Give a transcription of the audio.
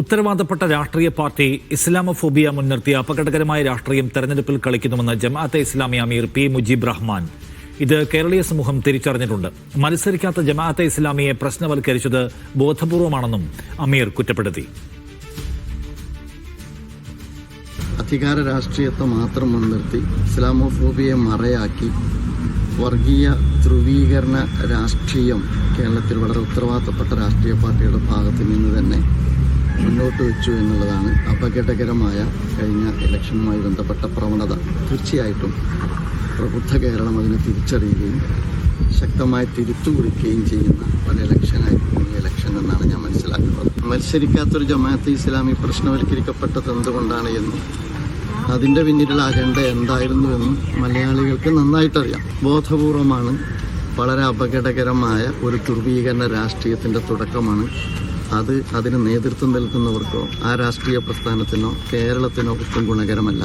ഉത്തരവാദപ്പെട്ട രാഷ്ട്രീയ party Islamophobia മുൻനിർത്തി അപകടകരമായ രാഷ്ട്രീയം തെരഞ്ഞെടുപ്പിൽ കളിക്കുന്നുവെന്ന് ജമാഅത്തെ ഇസ്ലാമി അമീർ പി മുജീബ് റഹ്മാൻ. ഇത് കേരളീയ സമൂഹം തിരിച്ചറിഞ്ഞിട്ടുണ്ട്. മത്സരിക്കാത്ത ജമാഅത്തെ ഇസ്ലാമിയെ പ്രശ്നവൽക്കരിച്ചത് ബോധപൂർവമാണെന്നും അമീർ കുറ്റപ്പെടുത്തി. അധികാര രാഷ്ട്രീയത്തെ മാത്രം മുൻനിർത്തി ഇസ്ലാമോഫോബിയെ മറയാക്കി വർഗീയ ധ്രുവീകരണ രാഷ്ട്രീയം കേരളത്തിൽ വളരെ ഉത്തരവാദിത്തപ്പെട്ട രാഷ്ട്രീയ പാർട്ടിയുടെ ഭാഗത്ത് നിന്ന് തന്നെ മുന്നോട്ട് വെച്ചു എന്നുള്ളതാണ് അപകടകരമായ കഴിഞ്ഞ ഇലക്ഷനുമായി ബന്ധപ്പെട്ട പ്രവണത. തീർച്ചയായിട്ടും പ്രബുദ്ധ കേരളം അതിനെ തിരിച്ചറിയുകയും ശക്തമായി തിരുത്തുകുറിക്കുകയും ചെയ്യുന്ന ഒരു ഇലക്ഷനായിരുന്നു ഈ ഇലക്ഷൻ എന്നാണ് ഞാൻ മനസ്സിലാക്കുന്നത്. മത്സരിക്കാത്തൊരു ജമാഅത്ത് ഇസ്ലാമി പ്രശ്നവൽക്കരിക്കപ്പെട്ടത് എന്തുകൊണ്ടാണ് എന്നും അതിന്റെ പിന്നിലുള്ള അജണ്ട എന്തായിരുന്നു എന്നും മലയാളികൾക്ക് നന്നായിട്ടറിയാം. ബോധപൂർവമാണ് വളരെ അപകടകരമായ ഒരു ധ്രുവീകരണ രാഷ്ട്രീയത്തിന്റെ തുടക്കമാണ് അത് അതിന് നേതൃത്വം നൽകുന്നവർക്കോ ആ രാഷ്ട്രീയ പ്രസ്ഥാനത്തിനോ കേരളത്തിനോ ഒട്ടും ഗുണകരമല്ല.